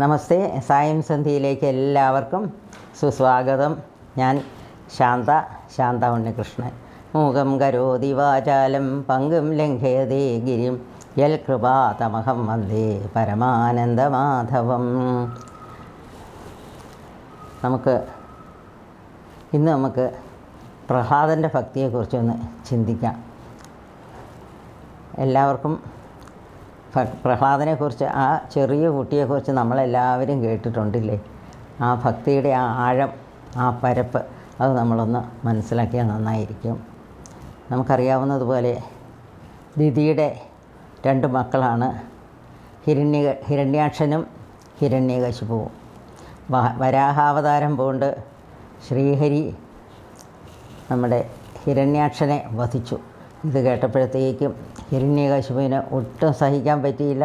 നമസ്തേ. സായം സന്ധ്യയിലേക്ക് എല്ലാവർക്കും സുസ്വാഗതം. ഞാൻ ശാന്ത ശാന്ത ഉണ്ണികൃഷ്ണൻ. മൂകം കരോതി വാചാലം പങ്കും ലംഘയതേ ഗിരിം. യൽ കൃപാതമഹം വന്ദേ പരമാനന്ദമാധവം. നമുക്ക് ഇന്ന് നമുക്ക് പ്രഹ്ലാദന്റെ ഭക്തിയെക്കുറിച്ചൊന്ന് ചിന്തിക്കാം. എല്ലാവർക്കും പ്രഹ്ലാദനെക്കുറിച്ച് ആ ചെറിയ കുട്ടിയെക്കുറിച്ച് നമ്മളെല്ലാവരും കേട്ടിട്ടുണ്ടില്ലേ? ആ ഭക്തിയുടെ ആ ആഴം ആ പരപ്പ് അത് നമ്മളൊന്ന് മനസ്സിലാക്കിയാൽ നന്നായിരിക്കും. നമുക്കറിയാവുന്നതുപോലെ ദിതിയുടെ രണ്ട് മക്കളാണ്. ഹിരണ്യ ഹിരണ്യാക്ഷനും ഹിരണ്യകശിപുവും വരാഹാവതാരം പോണ്ട് ശ്രീഹരി നമ്മുടെ ഹിരണ്യാക്ഷനെ വധിച്ചു. ഇത് കേട്ടപ്പോഴത്തേക്കും ഹിരണ്യകശിപുവിന് ഒട്ടും സഹിക്കാൻ പറ്റിയില്ല.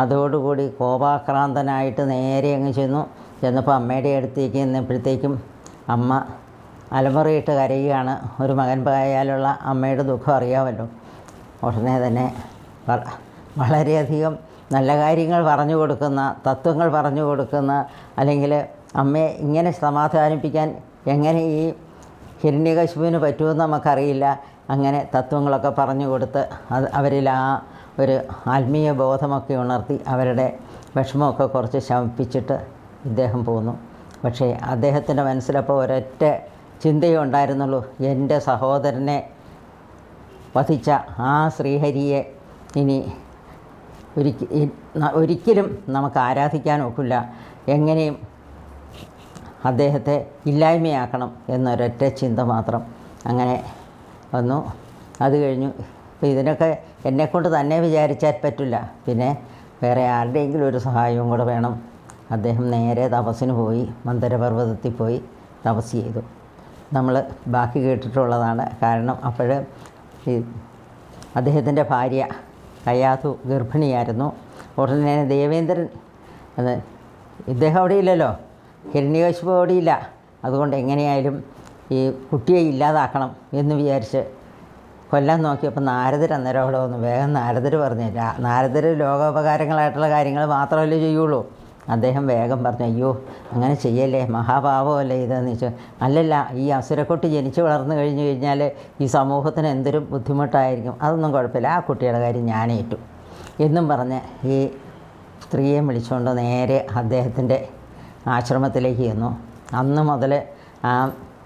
അതോടുകൂടി കോപാക്രാന്തനായിട്ട് നേരെ അങ്ങ് ചെന്നു. ചെന്നപ്പോൾ അമ്മയുടെ അടുത്തേക്ക് ചെന്നപ്പോഴത്തേക്കും അമ്മ അലമുറയിട്ട് കരയുകയാണ്. ഒരു മകൻ പോയാലുള്ള അമ്മയുടെ ദുഃഖം അറിയാമല്ലോ. ഉടനെ തന്നെ വളരെയധികം നല്ല കാര്യങ്ങൾ പറഞ്ഞു കൊടുക്കുന്ന തത്വങ്ങൾ പറഞ്ഞു കൊടുക്കുന്ന അല്ലെങ്കിൽ അമ്മയെ ഇങ്ങനെ സമാധാനിപ്പിക്കാൻ എങ്ങനെ ഈ ഹിരണ്യകശുവിന് പറ്റുമെന്ന് നമുക്കറിയില്ല. അങ്ങനെ തത്വങ്ങളൊക്കെ പറഞ്ഞു കൊടുത്ത് അത് അവരിൽ ആ ഒരു ആത്മീയ ബോധമൊക്കെ ഉണർത്തി അവരുടെ വിഷമമൊക്കെ കുറച്ച് ശമിപ്പിച്ചിട്ട് ഇദ്ദേഹം പോന്നു. പക്ഷേ അദ്ദേഹത്തിന്റെ മനസ്സിലപ്പോൾ ഒരൊറ്റ ചിന്തയേ ഉണ്ടായിരുന്നുള്ളൂ. എന്റെ സഹോദരനെ വധിച്ച ആ ശ്രീഹരിയെ ഇനി ഒരിക്ക ഒരിക്കലും നമുക്ക് ആരാധിക്കാൻ ഒക്കില്ല. എങ്ങനെയും അദ്ദേഹത്തെ ഇല്ലായ്മയാക്കണം എന്നൊരൊറ്റ ചിന്ത മാത്രം. അങ്ങനെ വന്നു. അത് കഴിഞ്ഞു. അപ്പോൾ ഇതിനൊക്കെ എന്നെക്കൊണ്ട് തന്നെ വിചാരിച്ചാൽ പറ്റില്ല. പിന്നെ വേറെ ആരുടെയെങ്കിലും ഒരു സഹായവും കൂടെ വേണം. അദ്ദേഹം നേരെ തപസ്സിന് പോയി മന്ദരപർവതത്തിൽ പോയി തപസ് ചെയ്തു. നമ്മൾ ബാക്കി കേട്ടിട്ടുള്ളതാണ്. കാരണം അപ്പോൾ ഈ അദ്ദേഹത്തിന്റെ ഭാര്യ കയ്യാത്തു ഗർഭിണിയായിരുന്നു. ഉടനെ ദേവേന്ദ്രൻ ഇദ്ദേഹം അവിടെ ഇല്ലല്ലോ. ഹിരണ്യകശിപു അവിടെ ഇല്ല. അതുകൊണ്ട് എങ്ങനെയായാലും ഈ കുട്ടിയെ ഇല്ലാതാക്കണം എന്ന് വിചാരിച്ച് കൊല്ലാൻ നോക്കിയപ്പോൾ നാരദർ അന്നേരം അവിടെ വന്നു. വേഗം നാരദർ പറഞ്ഞു "രാ- നാരദർ ലോകോപകാരങ്ങളായിട്ടുള്ള കാര്യങ്ങൾ മാത്രമല്ലേ ചെയ്യുള്ളൂ. അദ്ദേഹം വേഗം പറഞ്ഞു അയ്യോ അങ്ങനെ ചെയ്യല്ലേ മഹാഭാവമല്ലേ ഇതെന്ന് വെച്ചു അല്ലല്ല ഈ അസുരക്കുട്ടി ജനിച്ചു വളർന്നു കഴിഞ്ഞു കഴിഞ്ഞാൽ ഈ സമൂഹത്തിന് എന്തൊരു ബുദ്ധിമുട്ടായിരിക്കും? അതൊന്നും കുഴപ്പമില്ല. ആ കുട്ടിയുടെ കാര്യം ഞാനേറ്റു എന്നും പറഞ്ഞ് ഈ സ്ത്രീയെ വിളിച്ചുകൊണ്ട് നേരെ അദ്ദേഹത്തിന്റെ ആശ്രമത്തിലേക്ക് ചെന്നു. അന്ന് മുതൽ ആ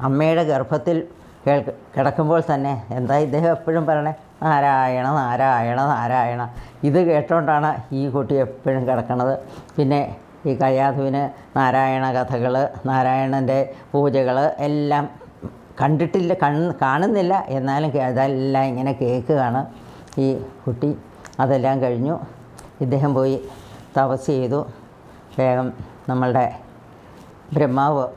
അമ്മയുടെ ഗർഭത്തിൽ കേൾക്ക് കിടക്കുമ്പോൾ തന്നെ എന്താ ഇദ്ദേഹം എപ്പോഴും പറയണേ? നാരായണ നാരായണ നാരായണ. ഇത് കേട്ടോണ്ടാണ് ഈ കുട്ടി എപ്പോഴും കിടക്കണത്. പിന്നെ ഈ കയ്യാധുവിന് നാരായണ കഥകൾ നാരായണന്റെ പൂജകൾ എല്ലാം കണ്ടിട്ടില്ല കൺ കാണുന്നില്ല. എന്നാലും അതെല്ലാം ഇങ്ങനെ കേൾക്കുകയാണ് ഈ കുട്ടി. അതെല്ലാം കഴിഞ്ഞു. ഇദ്ദേഹം പോയി തപസ് ചെയ്തു. വേഗം നമ്മളുടെ ബ്രഹ്മാവ്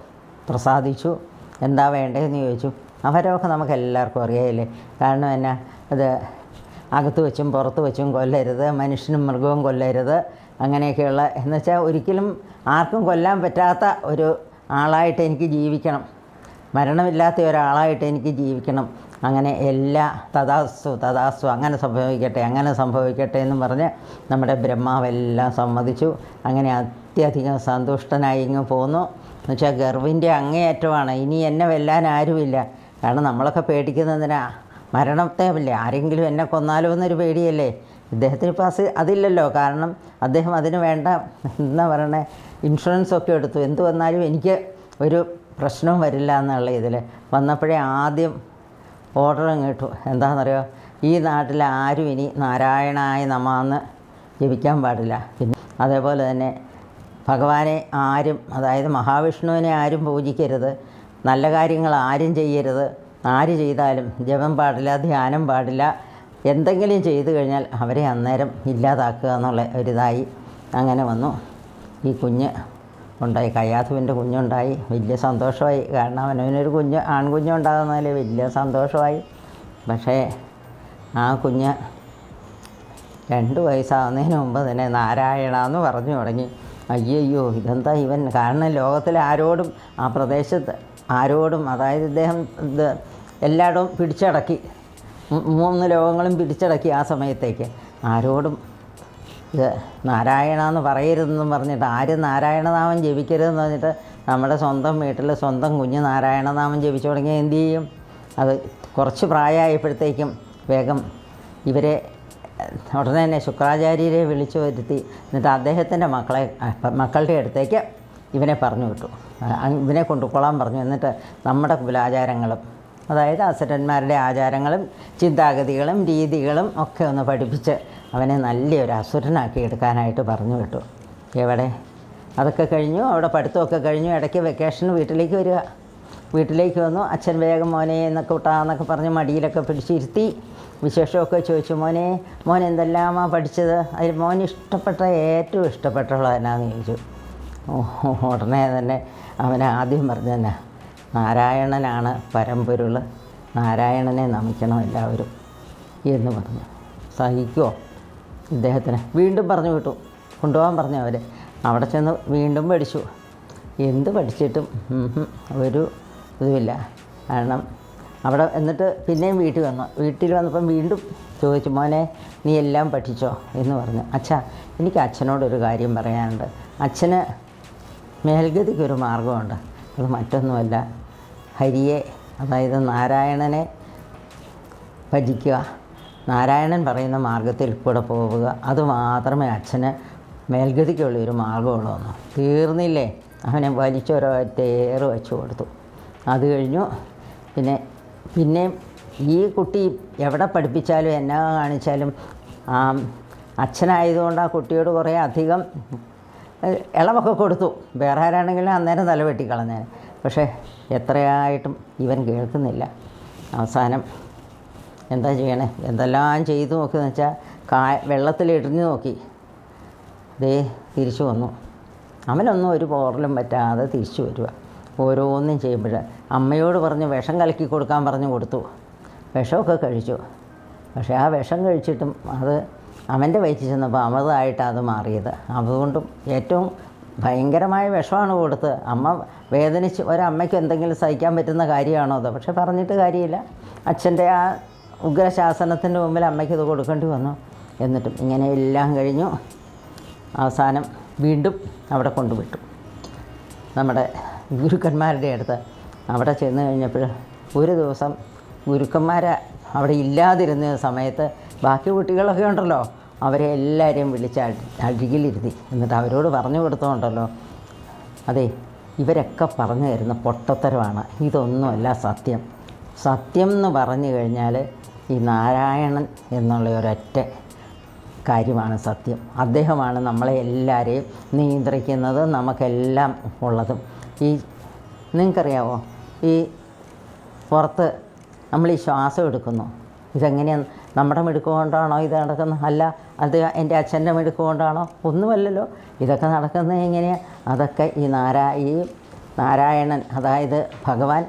പ്രസാദിച്ചു. എന്താ വേണ്ടതെന്ന് ചോദിച്ചു. അവരൊക്കെ നമുക്ക് എല്ലാവർക്കും അറിയാമല്ലേ കാരണം എന്നാ അത് അകത്ത് വെച്ചും പുറത്ത് വെച്ചും കൊല്ലരുത് മനുഷ്യനും മൃഗവും കൊല്ലരുത് അങ്ങനെയൊക്കെയുള്ള എന്ന് വെച്ചാൽ ഒരിക്കലും ആർക്കും കൊല്ലാൻ പറ്റാത്ത ഒരു ആളായിട്ട് എനിക്ക് ജീവിക്കണം. മരണമില്ലാത്ത ഒരാളായിട്ട് എനിക്ക് ജീവിക്കണം. അങ്ങനെ എല്ലാ തഥാസ്തു തഥാസ്തു അങ്ങനെ സംഭവിക്കട്ടെ അങ്ങനെ സംഭവിക്കട്ടെ എന്ന് പറഞ്ഞ് നമ്മുടെ ബ്രഹ്മാവെല്ലാം സമ്മതിച്ചു. അങ്ങനെ അത്യധികം സന്തുഷ്ടനായി ഇങ്ങ് പോന്നു. എന്നുവെച്ചാൽ ഗർവിന്റെ അങ്ങേയറ്റമാണ്. ഇനി എന്നെ വെല്ലാൻ ആരുമില്ല. കാരണം നമ്മളൊക്കെ പേടിക്കുന്നതിനാ മരണത്തെ അല്ലേ? ആരെങ്കിലും എന്നെ കൊന്നാലോ എന്നൊരു പേടിയല്ലേ? ഇദ്ദേഹത്തിന് ഇപ്പോൾ അസ് അതില്ലല്ലോ. കാരണം അദ്ദേഹം അതിന് വേണ്ട എന്താ പറയണേ? ഇൻഷുറൻസ് ഒക്കെ എടുത്തു. എന്ത് വന്നാലും എനിക്ക് ഒരു പ്രശ്നവും വരില്ല എന്നുള്ള ഇതിൽ വന്നപ്പോഴേ ആദ്യം ഓർഡർ കേട്ടു എന്താണെന്നറിയോ ഈ നാട്ടിൽ ആരും ഇനി നാരായണായ നമാന്ന് ജപിക്കാൻ പാടില്ല. പിന്നെ അതേപോലെ തന്നെ ഭഗവാനെ ആരും അതായത് മഹാവിഷ്ണുവിനെ ആരും പൂജിക്കരുത്. നല്ല കാര്യങ്ങൾ ആരും ചെയ്യരുത്. ആര് ചെയ്താലും ജപം പാടില്ല ധ്യാനം പാടില്ല. എന്തെങ്കിലും ചെയ്തു കഴിഞ്ഞാൽ അവരെ അന്നേരം ഇല്ലാതാക്കുക എന്നുള്ള ഒരിതായി അങ്ങനെ വന്നു. ഈ കുഞ്ഞ് ഉണ്ടായി കയ്യാത്തുവിന്റെ കുഞ്ഞുണ്ടായി. വലിയ സന്തോഷമായി. കാരണം അവനവനൊരു കുഞ്ഞ് ആൺകുഞ്ഞുണ്ടാകുന്നതിൽ വലിയ സന്തോഷമായി. പക്ഷേ ആ കുഞ്ഞ് രണ്ട് വയസ്സാകുന്നതിന് മുമ്പ് തന്നെ നാരായണ എന്ന് പറഞ്ഞു തുടങ്ങി. അയ്യയ്യോ ഇതെന്താ ഇവൻ? കാരണം ലോകത്തിലെ ആരോടും ആ പ്രദേശത്ത് ആരോടും അതായത് ഇദ്ദേഹം ഇത് എല്ലായിടവും പിടിച്ചടക്കി. മൂന്ന് ലോകങ്ങളും പിടിച്ചടക്കി ആ സമയത്തേക്ക്. ആരോടും ഇത് നാരായണ എന്ന് പറയരുതെന്നും പറഞ്ഞിട്ട് ആരും നാരായണനാമം ജപിക്കരുതെന്ന് പറഞ്ഞിട്ട് നമ്മുടെ സ്വന്തം വീട്ടിൽ സ്വന്തം കുഞ്ഞ് നാരായണനാമം ജപിച്ചു തുടങ്ങിയാൽ എന്തു ചെയ്യും? അത് കുറച്ച് പ്രായമായപ്പോഴത്തേക്കും വേഗം ഇവരെ ഉടനെ തന്നെ ശുക്രാചാര്യരെ വിളിച്ചു വരുത്തി. എന്നിട്ട് അദ്ദേഹത്തിന്റെ മക്കളെ മക്കളുടെ അടുത്തേക്ക് ഇവനെ പറഞ്ഞു വിട്ടു. ഇവനെ കൊണ്ടുകൊള്ളാൻ പറഞ്ഞു. എന്നിട്ട് നമ്മുടെ കുലാചാരങ്ങളും അതായത് അസുരന്മാരുടെ ആചാരങ്ങളും ചിന്താഗതികളും രീതികളും ഒക്കെ ഒന്ന് പഠിപ്പിച്ച് അവനെ നല്ലൊരു അസുരനാക്കി എടുക്കാനായിട്ട് പറഞ്ഞു വിട്ടു. എവിടെ? അതൊക്കെ കഴിഞ്ഞു അവിടെ പഠിത്തമൊക്കെ കഴിഞ്ഞു ഇടയ്ക്ക് വെക്കേഷന് വീട്ടിലേക്ക് വരിക. വീട്ടിലേക്ക് വന്നു. അച്ഛൻ വേഗം മോനെ എന്നൊക്കെ വിട്ടാന്നൊക്കെ പറഞ്ഞ് മടിയിലൊക്കെ പിടിച്ചിരുത്തി. വിശേഷമൊക്കെ ചോദിച്ചു മോനെ മോൻ എന്തെല്ലാമാ പഠിച്ചത്? അതിൽ മോൻ ഇഷ്ടപ്പെട്ട ഏറ്റവും ഇഷ്ടപ്പെട്ടുള്ള എന്നാന്ന് ചോദിച്ചു ഉടനെ തന്നെ അവൻ ആദ്യം പറഞ്ഞു തന്നെ നാരായണനാണ് പരമ്പൊരുൾ നാരായണനെ നമിക്കണം എല്ലാവരും എന്ന് പറഞ്ഞു. സഹിക്കുമോ ഇദ്ദേഹത്തിന് വീണ്ടും പറഞ്ഞു വിട്ടു. കൊണ്ടുപോകാൻ പറഞ്ഞു അവർ അവിടെ ചെന്ന് വീണ്ടും പഠിച്ചു. എന്ത് പഠിച്ചിട്ടും ഒരു ഇതുമില്ല കാരണം അവിടെ എന്നിട്ട് പിന്നെയും വീട്ടിൽ വന്നു. വീട്ടിൽ വന്നപ്പം വീണ്ടും ചോദിച്ചു മോനെ നീ എല്ലാം പഠിച്ചോ? എന്ന് പറഞ്ഞു. അച്ഛാ എനിക്ക് അച്ഛനോടൊരു കാര്യം പറയാനുണ്ട്. അച്ഛന് മേൽഗതിക്കൊരു മാർഗമുണ്ട് അത് മറ്റൊന്നുമല്ല. ഹരിയെ അതായത് നാരായണനെ ഭജിക്കുക നാരായണൻ പറയുന്ന മാർഗത്തിൽ കൂടെ പോവുക. അതുമാത്രമേ അച്ഛന് മേൽഗതിക്കുള്ളൊരു മാർഗമുള്ളൂ എന്ന് തീർന്നില്ലേ? അവനെ വലിച്ചൊരോ തേറ് വെച്ച് കൊടുത്തു. അത് കഴിഞ്ഞു. പിന്നെ പിന്നെയും ഈ കുട്ടി എവിടെ പഠിപ്പിച്ചാലും എന്നാ കാണിച്ചാലും അച്ഛനായതുകൊണ്ട് ആ കുട്ടിയോട് കുറേ അധികം ഇളവൊക്കെ കൊടുത്തു. വേറെ ആരാണെങ്കിലും അന്നേരം തല വെട്ടിക്കളഞ്ഞേനെ പക്ഷേ എത്രയായിട്ടും ഇവൻ കേൾക്കുന്നില്ല. അവസാനം എന്താ ചെയ്യണേ? എന്തെല്ലാം ചെയ്തു നോക്കിയെന്ന് വെച്ചാൽ കാ വെള്ളത്തിൽ ഇടിഞ്ഞു നോക്കി. ദേ തിരിച്ചു വന്നു. അവനൊന്നും ഒരു പോറലും പറ്റാതെ തിരിച്ചു വരിക ഓരോന്നും ചെയ്യുമ്പോൾ അമ്മയോട് പറഞ്ഞ് വിഷം കലക്കി കൊടുക്കാൻ പറഞ്ഞു കൊടുത്തു. വിഷമൊക്കെ കഴിച്ചു. പക്ഷേ ആ വിഷം കഴിച്ചിട്ടും അത് അവന്റെ വയറ്റിൽ ചെന്നപ്പോൾ അമൃതമായിട്ടാണ് അത് മാറിയത്. അതുകൊണ്ടും ഏറ്റവും ഭയങ്കരമായ വിഷമാണ് കൊടുത്ത് അമ്മ വേദനിച്ച് ഒരമ്മയ്ക്ക് എന്തെങ്കിലും സഹിക്കാൻ പറ്റുന്ന കാര്യമാണോ അത്? പക്ഷെ പറഞ്ഞിട്ട് കാര്യമില്ല. അച്ഛന്റെ ആ ഉഗ്രശാസനത്തിന്റെ മുമ്പിൽ അമ്മയ്ക്ക് ഇത് കൊടുക്കേണ്ടി വന്നു. എന്നിട്ടും ഇങ്ങനെ എല്ലാം കഴിഞ്ഞു. അവസാനം വീണ്ടും അവിടെ കൊണ്ടുവിട്ടു. നമ്മുടെ ഗുരുക്കന്മാരുടെ അടുത്ത് അവിടെ ചെന്ന് കഴിഞ്ഞപ്പോൾ ഒരു ദിവസം ഗുരുക്കന്മാരെ അവിടെ ഇല്ലാതിരുന്ന സമയത്ത് ബാക്കി കുട്ടികളൊക്കെ ഉണ്ടല്ലോ അവരെ എല്ലാവരെയും വിളിച്ച് അഴുകിലിരുത്തി. എന്നിട്ട് അവരോട് പറഞ്ഞു കൊടുത്തോണ്ടല്ലോ അതെ ഇവരൊക്കെ പറഞ്ഞു തരുന്ന പൊട്ടത്തരമാണ്. ഇതൊന്നുമല്ല സത്യം. സത്യം എന്ന് പറഞ്ഞു കഴിഞ്ഞാൽ ഈ നാരായണൻ എന്നുള്ള ഒരൊറ്റ കാര്യമാണ് സത്യം. അദ്ദേഹമാണ് നമ്മളെ എല്ലാവരെയും നിയന്ത്രിക്കുന്നത് നമുക്കെല്ലാം ഉള്ളതും. ഈ നിങ്ങൾക്കറിയാവോ? ഈ പുറത്ത് നമ്മൾ ഈ ശ്വാസം എടുക്കുന്നു. ഇതെങ്ങനെയാണ് നമ്മുടെ മിടുക്ക് കൊണ്ടാണോ ഇത് നടക്കുന്നത്? അല്ല അത് എന്റെ അച്ഛന്റെ മിടുക്ക് കൊണ്ടാണോ? ഒന്നുമല്ലല്ലോ. ഇതൊക്കെ നടക്കുന്നത് എങ്ങനെയാണ് അതൊക്കെ ഈ നാരാ ഈ നാരായണൻ അതായത് ഭഗവാൻ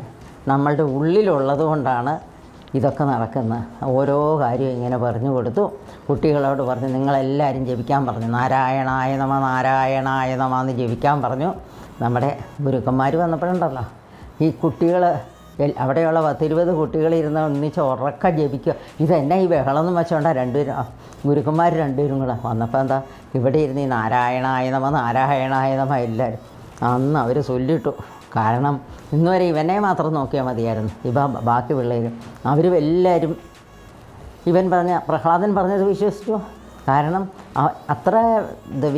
നമ്മളുടെ ഉള്ളിലുള്ളത് കൊണ്ടാണ് ഇതൊക്കെ നടക്കുന്നത്. ഓരോ കാര്യവും ഇങ്ങനെ പറഞ്ഞു കൊടുത്തു. കുട്ടികളോട് പറഞ്ഞു നിങ്ങളെല്ലാവരും ജപിക്കാൻ പറഞ്ഞു. നാരായണായ നമ നാരായണായ നമ എന്ന് ജപിക്കാൻ പറഞ്ഞു. നമ്മുടെ ഗുരുക്കന്മാർ വന്നപ്പോഴുണ്ടല്ലോ ഈ കുട്ടികൾ അവിടെയുള്ള പത്തിരുപത് കുട്ടികളിരുന്ന് ഒന്നിച്ച് ഉറക്കം ജപിക്കുക. ഇതെന്നെ ഈ ബഹളം എന്ന് വെച്ചോണ്ടാണ് രണ്ടുപേരും ഗുരുക്കന്മാർ രണ്ടുപേരും കൂടെ വന്നപ്പോൾ എന്താ ഇവിടെ ഇരുന്ന് ഈ നാരായണായ നമ നാരായണായ നമ എല്ലാവരും അന്ന് അവർ ചൊല്ലിട്ടു കാരണം ഇന്നുവരെ ഇവനെ മാത്രം നോക്കിയാൽ മതിയായിരുന്നു. ഇവ ബാക്കി പിള്ളേരും. അവരും എല്ലാവരും ഇവൻ പറഞ്ഞ പ്രഹ്ലാദൻ പറഞ്ഞത് വിശ്വസിച്ചു. കാരണം അത്ര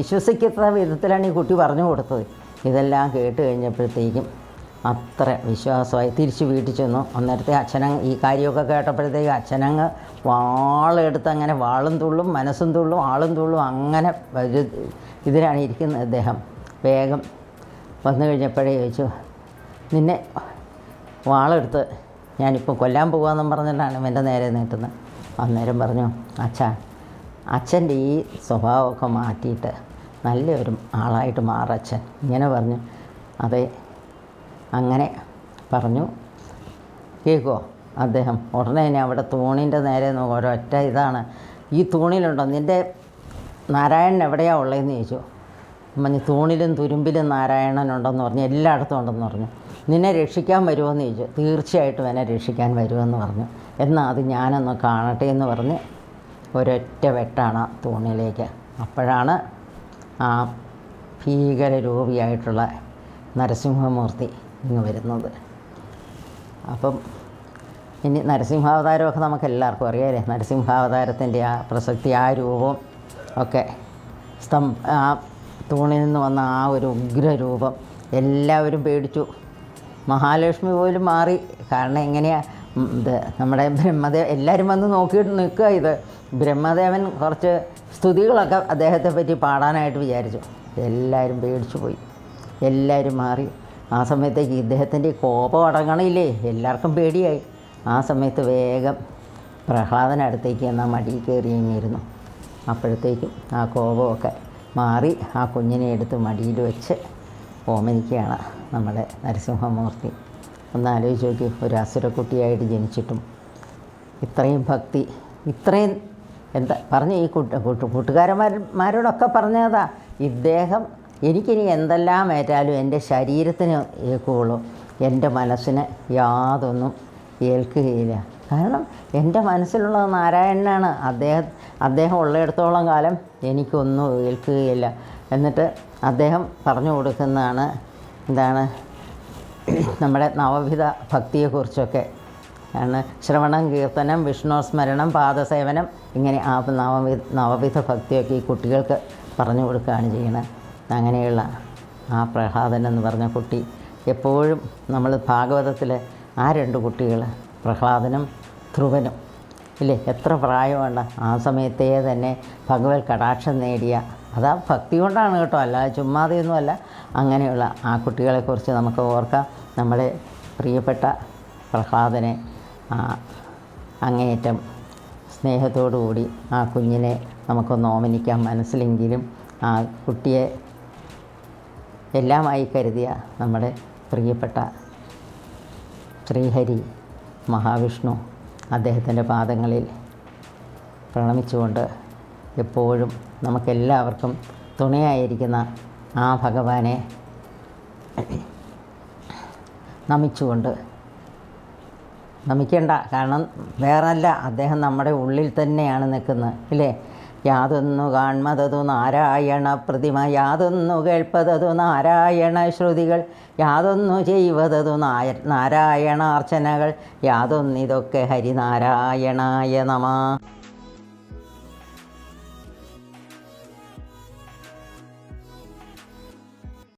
വിശ്വസിക്കത്ത വിധത്തിലാണ് ഈ കുട്ടി പറഞ്ഞു കൊടുത്തത്. ഇതെല്ലാം കേട്ട് കഴിഞ്ഞപ്പോഴത്തേക്കും അത്ര വിശ്വാസമായി തിരിച്ച് വീട്ടിൽ ചെന്നു. അന്നേരത്തെ അച്ഛനങ്ങ് ഈ കാര്യമൊക്കെ കേട്ടപ്പോഴത്തേക്ക് അച്ഛനങ്ങ് വാളെടുത്ത് അങ്ങനെ വാളും തുള്ളും മനസ്സും തുള്ളും ആളും തുള്ളും അങ്ങനെ ഇതിലാണ് ഇരിക്കുന്നത് അദ്ദേഹം. വേഗം വന്നു കഴിഞ്ഞപ്പോഴേ ചോദിച്ചു നിന്നെ വാളെടുത്ത് ഞാനിപ്പോൾ കൊല്ലാൻ പോകാമെന്നും പറഞ്ഞിട്ടാണ് എന്റെ നേരെ നീട്ടുന്നത്. അന്നേരം പറഞ്ഞു അച്ഛാ അച്ഛന്റെ ഈ സ്വഭാവമൊക്കെ മാറ്റിയിട്ട് നല്ലൊരു ആളായിട്ട് മാറച്ഛൻ ഇങ്ങനെ പറഞ്ഞു. അതെ. അങ്ങനെ പറഞ്ഞു. കേൾക്കുമോ അദ്ദേഹം ഉടനെ തന്നെ അവിടെ തൂണിന്റെ നേരെ ഒരൊറ്റ ഇതാണ്. ഈ തൂണിലുണ്ടോ? നിന്റെ നാരായണൻ എവിടെയാണ് ഉള്ളതെന്ന് ചോദിച്ചു. മഞ്ഞ് തൂണിലും തുരുമ്പിലും നാരായണനുണ്ടെന്ന് പറഞ്ഞു. എല്ലായിടത്തും ഉണ്ടെന്ന് പറഞ്ഞു. നിന്നെ രക്ഷിക്കാൻ വരുമെന്ന് ചോദിച്ചു. തീർച്ചയായിട്ടും എന്നെ രക്ഷിക്കാൻ വരുമെന്ന് പറഞ്ഞു. എന്നാൽ അത് ഞാനൊന്ന് കാണട്ടെ എന്ന് പറഞ്ഞ് ഒരൊറ്റ വെട്ടാണ് തൂണിലേക്ക്. അപ്പോഴാണ് ആ ഭീകരരൂപിയായിട്ടുള്ള നരസിംഹമൂർത്തി ഇങ്ങ് വരുന്നത്. അപ്പം ഇനി നരസിംഹാവതാരമൊക്കെ നമുക്ക് എല്ലാവർക്കും അറിയാമല്ലേ നരസിംഹാവതാരത്തിന്റെ ആ പ്രസക്തി ആ രൂപം ഒക്കെ സ്തം ആ തൂണിൽ നിന്ന് വന്ന ആ ഒരു ഉഗ്രരൂപം എല്ലാവരും പേടിച്ചു. മഹാലക്ഷ്മി പോലും മാറി. കാരണം എങ്ങനെയാണ് ഇത് നമ്മുടെ ബ്രഹ്മദേവ എല്ലാവരും വന്ന് നോക്കിയിട്ട് നിൽക്കുക ഇത്. ബ്രഹ്മദേവൻ കുറച്ച് സ്തുതികളൊക്കെ അദ്ദേഹത്തെ പറ്റി പാടാനായിട്ട് വിചാരിച്ചു. എല്ലാവരും പേടിച്ചു പോയി. എല്ലാവരും മാറി. ആ സമയത്തേക്ക് ഇദ്ദേഹത്തിന്റെ കോപം അടങ്ങണില്ലേ? എല്ലാവർക്കും പേടിയായി. ആ സമയത്ത് വേഗം പ്രഹ്ലാദനടുത്തേക്ക് എന്നാൽ മടിയിൽ കയറി ഇങ്ങിരുന്നു അപ്പോഴത്തേക്കും ആ കോപമൊക്കെ മാറി ആ കുഞ്ഞിനെ എടുത്ത് മടിയിൽ വെച്ച് ഓമനിക്കുകയാണ് നമ്മുടെ നരസിംഹമൂർത്തി. ഒന്ന് ആലോചിച്ച് നോക്കി. ഒരു അസുരക്കുട്ടിയായിട്ട് ജനിച്ചിട്ടും ഇത്രയും ഭക്തി ഇത്രയും എന്താ പറഞ്ഞ ഈ കൂട്ട് കൂട്ട് കൂട്ടുകാരന്മാരോടൊക്കെ പറഞ്ഞതാ. ഇദ്ദേഹം എനിക്കിനി എന്തെല്ലാം ഏറ്റാലും എന്റെ ശരീരത്തിന് ഏൽക്കുകയുള്ളൂ എന്റെ മനസ്സിന് യാതൊന്നും ഏൽക്കുകയില്ല. കാരണം എന്റെ മനസ്സിലുള്ള നാരായണനാണ്. അദ്ദേഹം അദ്ദേഹം ഉള്ളിടത്തോളം കാലം എനിക്കൊന്നും ഏൽക്കുകയില്ല. എന്നിട്ട് അദ്ദേഹം പറഞ്ഞു കൊടുക്കുന്നതാണ് എന്താണ് നമ്മുടെ നവവിധ ഭക്തിയെക്കുറിച്ചൊക്കെ. ആണ്. ശ്രവണം കീർത്തനം വിഷ്ണു സ്മരണം പാദസേവനം ഇങ്ങനെ ആ നവവിധ നവവിധ ഭക്തിയൊക്കെ ഈ കുട്ടികൾക്ക് പറഞ്ഞു കൊടുക്കുകയാണ് ചെയ്യുന്നത് അങ്ങനെയുള്ള ആ പ്രഹ്ലാദൻ എന്ന് പറഞ്ഞ കുട്ടി എപ്പോഴും നമ്മൾ ഭാഗവതത്തിൽ ആ രണ്ട് കുട്ടികൾ പ്രഹ്ലാദനും ധ്രുവനും ഇല്ലേ? എത്ര പ്രായമുണ്ട് ആ സമയത്തേ തന്നെ ഭഗവത് കടാക്ഷം നേടിയ അതാ ഭക്തി കൊണ്ടാണ് കേട്ടോ അല്ല. ചുമ്മാതെയൊന്നുമല്ല അങ്ങനെയുള്ള ആ കുട്ടികളെക്കുറിച്ച് നമുക്ക് ഓർക്കാം. നമ്മുടെ പ്രിയപ്പെട്ട പ്രഹ്ലാദനെ അങ്ങേയറ്റം സ്നേഹത്തോടുകൂടി ആ കുഞ്ഞിനെ നമുക്കൊന്ന് ഓമനിക്കാം. മനസ്സിലെങ്കിലും ആ കുട്ടിയെ എല്ലാമായി കരുതിയ നമ്മുടെ പ്രിയപ്പെട്ട ശ്രീഹരി മഹാവിഷ്ണു അദ്ദേഹത്തിന്റെ പാദങ്ങളിൽ പ്രണമിച്ചുകൊണ്ട് എപ്പോഴും നമുക്കെല്ലാവർക്കും തുണയായിരിക്കുന്ന ആ ഭഗവാനെ നമിച്ചുകൊണ്ട് നമിക്കണ്ട. കാരണം വേറല്ല അദ്ദേഹം നമ്മുടെ ഉള്ളിൽ തന്നെയാണ് നിൽക്കുന്നത് ഇല്ലേ യാതൊന്നു കാൺമതതു നാരായണ പ്രതിമ യാതൊന്നു കേൾപ്പതതു നാരായണ ശ്രുതികൾ യാതൊന്നു ചെയ്വതതു നായ നാരായണാർച്ചനകൾ യാതൊന്നിതൊക്കെ ഹരിനാരായണായ നമ.